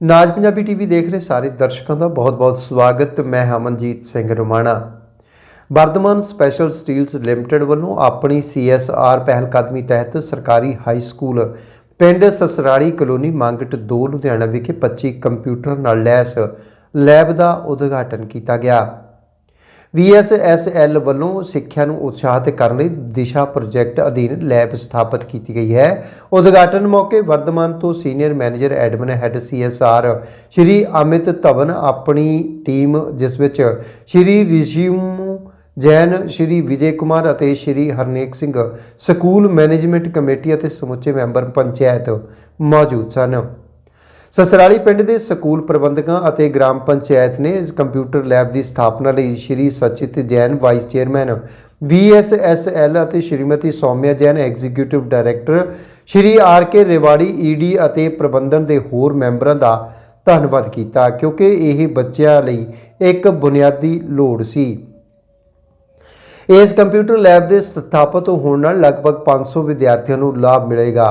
ਨਾਜ Punjabi TV ਦੇਖ ਰਹੇ ਸਾਰੇ ਦਰਸ਼ਕਾਂ ਦਾ ਬਹੁਤ-ਬਹੁਤ ਸਵਾਗਤ। ਮੈਂ Hamanjit Singh Romana. Vardhman special steels limited ਵੱਲੋਂ ਆਪਣੀ CSR ਪਹਿਲ ਕਦਮੀ ਤਹਿਤ ਸਰਕਾਰੀ ਹਾਈ ਸਕੂਲ ਪਿੰਡ ਸਸਰਾੜੀ ਕਲੋਨੀ ਮੰਗਟ 2 ਲੁਧਿਆਣਾ ਵਿਖੇ 25 ਕੰਪਿਊਟਰ ਨਾਲ ਲੈਸ ਲੈਬ ਦਾ ਉਦਘਾਟਨ ਕੀਤਾ ਗਿਆ। VSSL ਵੱਲੋਂ ਸਿੱਖਿਆ ਨੂੰ ਉਤਸ਼ਾਹਿਤ ਕਰਨ ਲਈ ਦਿਸ਼ਾ ਪ੍ਰੋਜੈਕਟ ਅਧੀਨ ਲੈਬ ਸਥਾਪਿਤ ਕੀਤੀ ਗਈ ਹੈ। ਉਦਘਾਟਨ ਮੌਕੇ ਵਰਧਮਾਨ ਤੋਂ senior manager, admin, head CSR Shri Amit Dhawan, ਆਪਣੀ ਟੀਮ, ਜਿਸ ਵਿੱਚ ਸ਼੍ਰੀ ਰਿਸ਼ੀਮ ਜੈਨ, ਸ਼੍ਰੀ ਵਿਜੇ ਕੁਮਾਰ ਅਤੇ Shri Harnek Singh school management committee ਅਤੇ ਸਮੁੱਚੇ ਮੈਂਬਰ ਪੰਚਾਇਤ ਮੌਜੂਦ ਸਨ। ਸਸਰਾਲੀ ਪਿੰਡ ਦੇ ਸਕੂਲ ਪ੍ਰਬੰਧਕਾਂ ਅਤੇ ਗ੍ਰਾਮ ਪੰਚਾਇਤ ਨੇ ਇਸ ਕੰਪਿਊਟਰ ਲੈਬ ਦੀ ਸਥਾਪਨਾ ਲਈ Shri Sachit Jain vice chairman VSSL ਅਤੇ Shrimati Saumya Jain executive director, Shri R K Rewari ED ਅਤੇ ਪ੍ਰਬੰਧਨ ਦੇ ਹੋਰ ਮੈਂਬਰਾਂ ਦਾ ਧੰਨਵਾਦ ਕੀਤਾ, ਕਿਉਂਕਿ ਇਹ ਬੱਚਿਆਂ ਲਈ ਇੱਕ ਬੁਨਿਆਦੀ ਲੋੜ ਸੀ। ਇਸ ਕੰਪਿਊਟਰ ਲੈਬ ਦੇ ਸਥਾਪਿਤ ਹੋਣ ਨਾਲ ਲਗਭਗ 500 ਵਿਦਿਆਰਥੀਆਂ ਨੂੰ ਲਾਭ ਮਿਲੇਗਾ।